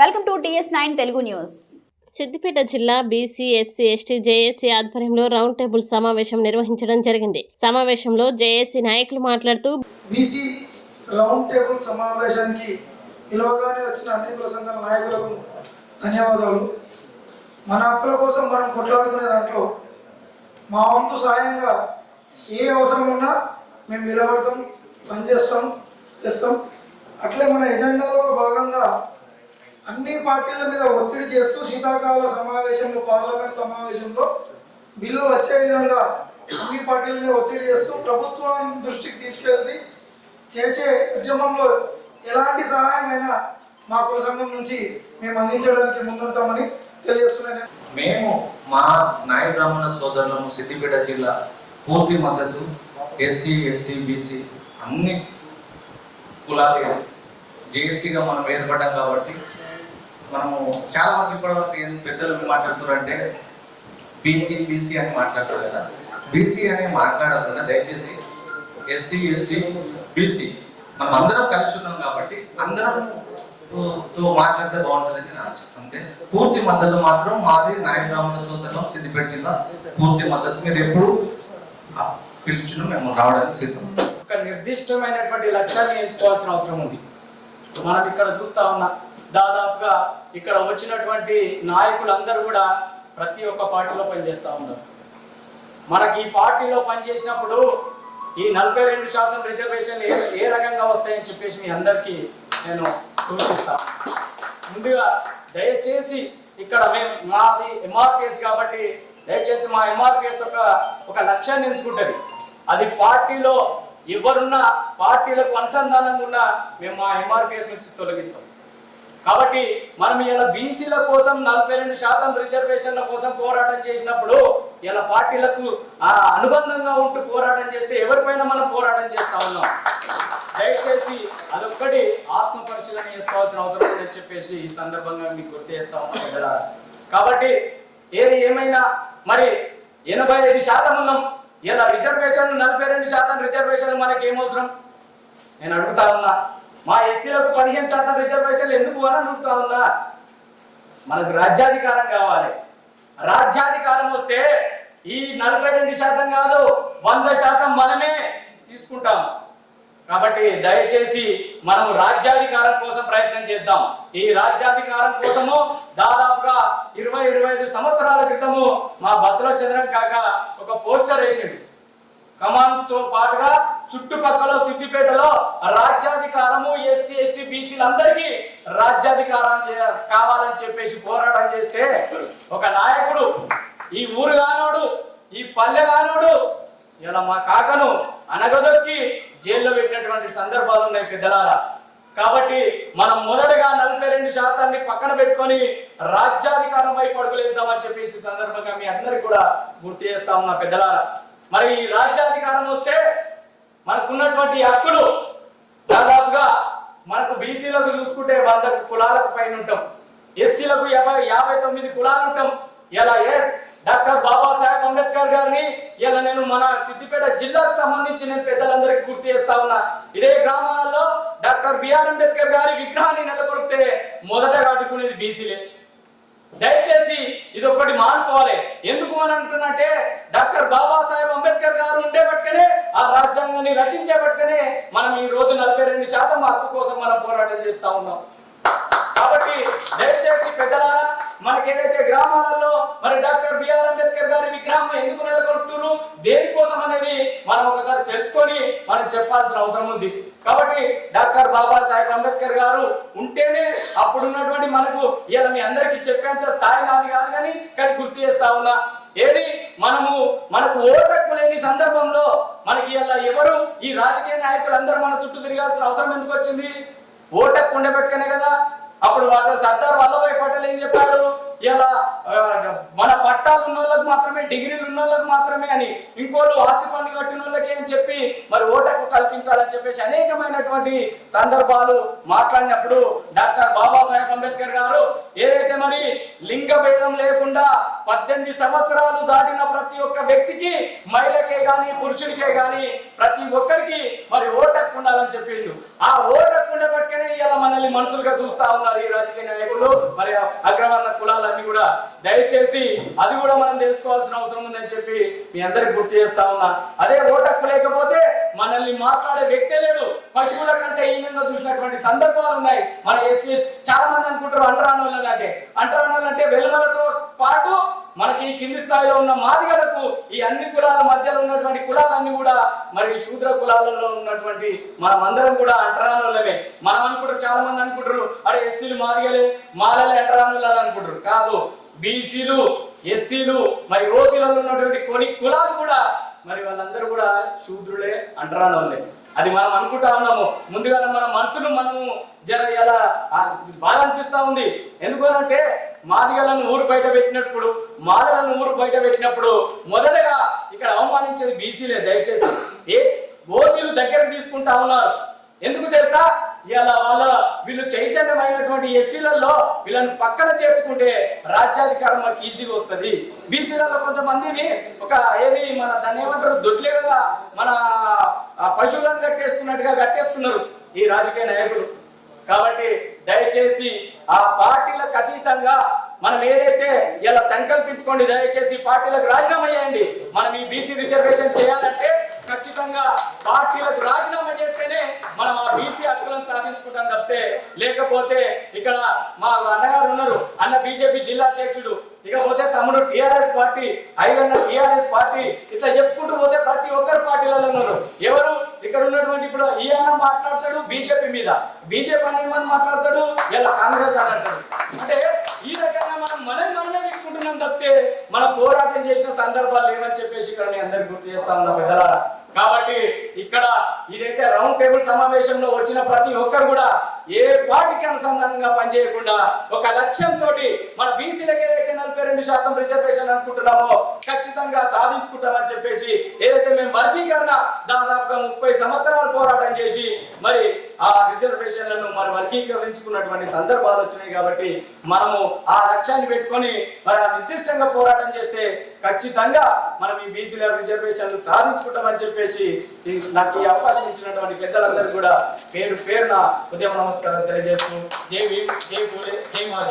Welcome to TS nine Telugu news. Siddipet జిల్లా BC SC ST JAC ఆధ్వర్యంలో round table సమావేశం నిర్వహించడం జరిగింది. సమావేశంలో జేఏసీ నాయకులు మాట్లాడుతూ బీసీ రౌండ్ టేబుల్ సమావేశానికి పిలవగానే వచ్చిన అన్ని కుల సంఘాల నాయకులకు ధన్యవాదాలు. మన హక్కుల కోసం మనం కొట్లాడుకునే దాంట్లో మా వంతు సాయంగా ఏ అవసరం ఉన్నా మేము నిలబడతాం పనిచేస్తాం చేస్తాం. అట్లే మన ఎజెండాలో భాగంగా అన్ని పార్టీల మీద ఒత్తిడి చేస్తూ శీతాకాల సమావేశంలో పార్లమెంట్ సమావేశంలో బిల్లు వచ్చే విధంగా అన్ని పార్టీల మీద ఒత్తిడి చేస్తూ ప్రభుత్వం దృష్టికి తీసుకెళ్ళి చేసే ఉద్యమంలో ఎలాంటి సహాయమైనా మా కుల సంఘం నుంచి మేము అందించడానికి ముందుంటామని తెలియజేస్తున్నాను. మేము మా నాయ బ్రాహ్మణ సోదరులను సిద్దిపేట జిల్లా పూర్తి మద్దతు ఎస్సీ ఎస్టీ బీసీ అన్ని కులాలు జేఏసీగా మనం ఏర్పడ్డాం కాబట్టి మనము చాలా మంది ఇప్పటివరకు ఏం పెద్దలు మాట్లాడుతున్నారంటే బీసీ బీసీ అని మాట్లాడతారు కదా బీసీ అని మాట్లాడకుండా దయచేసి ఎస్సీ ఎస్టీ బీసీ మనం అందరం కలిసి ఉన్నాం కాబట్టి అందరం తో- మాట్లాడితే బాగుంటుందని అంతే. పూర్తి మద్దతు మాత్రం మాది నాయ బ్రాహ్మణ సోదరులం సిద్దిపేట జిల్లా. పూర్తి మద్దతు మీరు ఎప్పుడు పిలిచిన మేము రావడానికి సిద్ధం. ఒక నిర్దిష్టమైనటువంటి లక్ష్యాన్ని ఎంచుకోవాల్సిన అవసరం ఉంది. మనం ఇక్కడ చూస్తా ఉన్నాం దాదాపుగా ఇక్కడ వచ్చినటువంటి నాయకులందరూ కూడా ప్రతి ఒక్క పార్టీలో పనిచేస్తూ ఉన్నారు. మనకి ఈ పార్టీలో పనిచేసినప్పుడు ఈ నలభై రెండు శాతం రిజర్వేషన్లు ఏ ఏ రకంగా వస్తాయని చెప్పేసి మీ అందరికీ నేను సూచిస్తాను ముందుగా దయచేసి ఇక్కడ మేము మాది ఎంఆర్పిఎస్ కాబట్టి దయచేసి మా ఎంఆర్పిఎస్ ఒక ఒక లక్ష్యాన్ని ఎంచుకుంటుంది. అది పార్టీలో ఎవరున్నా పార్టీలకు అనుసంధానంగా ఉన్నా మేము మా ఎంఆర్పిఎస్ నుంచి తొలగిస్తాం. కాబట్టి మనం ఇలా బీసీల కోసం నలభై రెండు శాతం రిజర్వేషన్ల కోసం పోరాటం చేసినప్పుడు ఇలా పార్టీలకు ఆ అనుబంధంగా ఉంటూ పోరాటం చేస్తే ఎవరిపైన మనం పోరాటం చేస్తా ఉన్నాం? దయచేసి అదొక్కటి ఆత్మ పరిశీలన చేసుకోవాల్సిన అవసరం ఉందని చెప్పేసి ఈ సందర్భంగా మీకు గుర్తు చేస్తా ఉన్నాం కాబట్టి ఏది ఏమైనా మరి ఎనభై ఐదు శాతం ఉన్నాం. ఇలా రిజర్వేషన్ నలభై రెండు శాతం రిజర్వేషన్ మనకి ఏమవసరం నేను అడుగుతా ఉన్నా. మా ఎస్సీలకు పదిహేను శాతం రిజర్వేషన్ ఎందుకు అని అడుగుతా ఉన్నా. మనకు రాజ్యాధికారం కావాలి. రాజ్యాధికారం వస్తే ఈ నలభై రెండు శాతం కాదు వంద శాతం మనమే తీసుకుంటాం కాబట్టి దయచేసి మనం రాజ్యాధికారం కోసం ప్రయత్నం చేద్దాం. ఈ రాజ్యాధికారం కోసము దాదాపుగా ఇరవై ఇరవై ఐదు సంవత్సరాల క్రితము మా బతుల చంద్రం కాక ఒక పోస్టర్ వేసిండు. కమాన్తో పాటుగా చుట్టుపక్కల సిద్దిపేటలో రాజ్యాధికారము ఎస్సీ ఎస్టీ బీసీలందరికీ రాజ్యాధికారం చే- కావాలని చెప్పేసి పోరాటం చేస్తే ఒక నాయకుడు ఈ ఊరు కానోడు ఈ పల్లె కానోడు ఇలా మా కాకను అనగదొక్కి జైల్లో పెట్టినటువంటి సందర్భాలు ఉన్నాయి పెద్దలారా. కాబట్టి మనం మొదటగా నలభై రెండు శాతాన్ని పక్కన పెట్టుకొని రాజ్యాధికారం వైపు అడుగులేద్దామని చెప్పేసి సందర్భంగా మీ అందరికి కూడా గుర్తు చేస్తా ఉన్నా పెద్దలారా. మరి ఈ రాజ్యాధికారం వస్తే మనకున్నటువంటి హక్కులు దాదాపుగా మనకు బీసీలకు చూసుకుంటే వంద కులాలకు పైన ఉంటాం. ఎస్సీలకు యాభై యాభై తొమ్మిది కులాలు ఉంటాం. ఇలా ఎస్ డాక్టర్ బాబాసాహెబ్ అంబేద్కర్ గారిని ఇలా నేను మన సిద్దిపేట జిల్లాకు సంబంధించి నేను పెద్దలందరికీ గుర్తు చేస్తా ఉన్నా. ఇదే గ్రామాలలో డాక్టర్ బిఆర్ అంబేద్కర్ గారి విగ్రహాన్ని నెలకొల్పితే మొదటగా అడ్డుకునేది బీసీలే. దయచేసి ఇది ఒకటి మానుకోవాలి. ఎందుకు అని అంటున్నట్టే డాక్టర్ బాబాసాహెబ్ అంబేద్కర్ గారు ఉండే పట్టుకనే ఆ రాజ్యాంగాన్ని రచించే పట్టుకనే మనం ఈ రోజు నలభై రెండు శాతం హక్కు కోసం మనం పోరాటం చేస్తా ఉన్నాం. కాబట్టి దయచేసి పెద్దలారా మనకి ఏదైతే గ్రామాలలో మరి డాక్టర్ బిఆర్ అంబేద్కర్ గారి విగ్రహం ఎందుకు నెలకొల్పుతున్నారు? దేనికోసం అనేది మనం ఒకసారి తెలుసుకొని మనం చెప్పాల్సిన అవసరం ఉంది. కాబట్టి డాక్టర్ బాబాసాహెబ్ అంబేద్కర్ గారు ఉంటేనే అప్పుడు ఉన్నటువంటి మనకు ఇలా మీ అందరికీ చెప్పేంత స్థాయి నాది కాదు కానీ కానీ గుర్తు చేస్తా ఉన్నా. ఏది? మనము మనకు ఓటక్కు లేని సందర్భంలో మనకి ఇలా ఎవరు ఈ రాజకీయ నాయకులందరూ మన చుట్టూ తిరగాల్సిన అవసరం ఎందుకు వచ్చింది? ఓటక్కు ఉండబెట్టుకనే కదా. అప్పుడు వాళ్ళ సర్దార్ వల్లభాయ్ పటేల్ ఏం చెప్పాడు? ఇలా మన పట్టాలు ఉన్న వాళ్ళకి మాత్రమే డిగ్రీలు ఉన్న వాళ్ళకి మాత్రమే అని ఇంకోళ్ళు ఆస్తి పన్ను కట్టిన వాళ్ళకి అని చెప్పి మరి ఓటకు కల్పించాలని చెప్పేసి అనేకమైనటువంటి సందర్భాలు మాట్లాడినప్పుడు డాక్టర్ బాబాసాహెబ్ అంబేద్కర్ గారు ఏదైతే మరి లింగ భేదం లేకుండా పద్దెనిమిది సంవత్సరాలు దాటిన ప్రతి ఒక్క వ్యక్తికి మహిళకే గాని పురుషుడికే గాని ప్రతి ఒక్కరికి మరి ఓటక్కు ఉండాలని చెప్పిండు. ఆ ఓటక్కు హక్కు ఉండబట్టుకనే ఇలా మనల్ని మనుషులుగా చూస్తా ఉన్నారు ఈ రాజకీయ నాయకులు. మరి అగ్రవర్ణ కులాలన్నీ కూడా దయచేసి అది కూడా మనం తెలుసుకోవాల్సిన అవసరం ఉందని చెప్పి మీ అందరికి గుర్తు చేస్తా ఉన్నా. అదే ఓటక్కు లేకపోతే మనల్ని మాట్లాడే వ్యక్తే లేడు. పశువుల కంటే హీనంగా చూసినటువంటి సందర్భాలు ఉన్నాయి. మన ఎస్సీ చాలా మంది అనుకుంటారు అంటరాని అంటే. అంటరాని అంటే వెలుమలతో పాటు మనకి కింది స్థాయిలో ఉన్న మాదిగలకు ఈ అన్ని కులాల మధ్యలో ఉన్నటువంటి కులాలన్నీ కూడా మరి ఈ శూద్ర కులాలలో ఉన్నటువంటి మనం అందరం కూడా అంటరానులమే వాళ్ళమే మనం అనుకుంటారు చాలా మంది అనుకుంటారు అరే ఎస్సీలు మాదిగలే మాలలే అంటరాని అనుకుంటారు. కాదు బీసీలు ఎస్సీలు మరి ఓసీలలో ఉన్నటువంటి కొన్ని కులాలు కూడా మరి వాళ్ళందరూ కూడా శూద్రులే అంటరానులే అది మనం అనుకుంటా ఉన్నాము. ముందుగా మన మనసును మనము జర ఎలా బాధ అనిపిస్తా ఉంది. ఎందుకనంటే మాదిగలను ఊరు బయట పెట్టినప్పుడు మాదలను ఊరు బయట పెట్టినప్పుడు మొదటగా ఇక్కడ అవమానించేది బీసీలే దయచేసి. ఏ ఓసీలు దగ్గరకు తీసుకుంటా ఉన్నారు? ఎందుకు తెలుసా? ఇలా వాళ్ళ వీళ్ళు చైతన్యమైనటువంటి ఎస్సీలలో వీళ్ళని పక్కన చేర్చుకుంటే రాజ్యాధికారం మనకి ఈజీగా వస్తుంది. బీసీలలో కొంతమందిని ఒక ఏది మన దాన్ని ఏమంటారు? దొడ్లే కదా మన పశువులను కట్టేసుకున్నట్టుగా కట్టేసుకున్నారు ఈ రాజకీయ నాయకులు. కాబట్టి దయచేసి ఆ పార్టీలకు అతీతంగా మనం ఏదైతే ఇలా సంకల్పించుకోండి దయచేసి పార్టీలకు రాజీనామా చేయండి. మనం ఈ బీసీ రిజర్వేషన్ చేయాలంటే ఖచ్చితంగా పార్టీలకు రాజీనామా చేస్తేనే మనం ఆ బీసీ హక్కులను సాధించుకుంటాం తప్పితే లేకపోతే ఇక్కడ మా అన్నగారు ఉన్నారు అన్న బీజేపీ జిల్లా అధ్యక్షుడు. ఇకపోతే తమ్ముడు TRS party Ailanna TRS party ఇట్లా చెప్పుకుంటూ పోతే ప్రతి ఒక్కరు పార్టీలలో ఉన్నారు. ఎవరు? ఇక్కడ ఉన్నటువంటి ఇప్పుడు ఈ అన్న మాట్లాడతాడు బీజేపీ మీద. బీజేపీ అన్న ఏమని మాట్లాడతాడు? ఇలా కాంగ్రెస్ అని అంటాడు. అంటే ఈ రకంగా మనం మనం మనమే తీసుకుంటున్నాం తప్పితే మన పోరాటం చేసిన సందర్భాలు లేవని చెప్పేసి ఇక్కడ మీ అందరికి గుర్తు చేస్తా ఉన్నా పెద్దలారా. కాబట్టి ఇక్కడ ఇదైతే రౌండ్ టేబుల్ సమావేశంలో వచ్చిన ప్రతి ఒక్కరు కూడా ఏ పార్టీకి అనుసంధానంగా పనిచేయకుండా ఒక లక్ష్యంతో మన బీసీలకు ఏదైతే నలభై రెండు శాతం రిజర్వేషన్ అనుకుంటున్నామో ఖచ్చితంగా సాధించుకుంటామని చెప్పేసి ఏదైతే మేము వర్గీకరణ దాదాపుగా ముప్పై సంవత్సరాలు పోరాటం చేసి మరి ఆ రిజర్వేషన్లను మరి వర్గీకరించుకున్నటువంటి సందర్భాలు వచ్చినాయి కాబట్టి మనము ఆ లక్ష్యాన్ని పెట్టుకొని మరి ఆ నిర్దిష్టంగా పోరాటం చేస్తే ఖచ్చితంగా మనం ఈ బీసీల రిజర్వేషన్లు సాధించుకుంటామని చెప్పేసి నాకు ఈ అవకాశం ఇచ్చినటువంటి పెద్దలందరూ కూడా పేరు పేరున ఉదయం నమస్కారం తెలియజేస్తూ. జై భీమ్ జై పూలే జై మహాజన్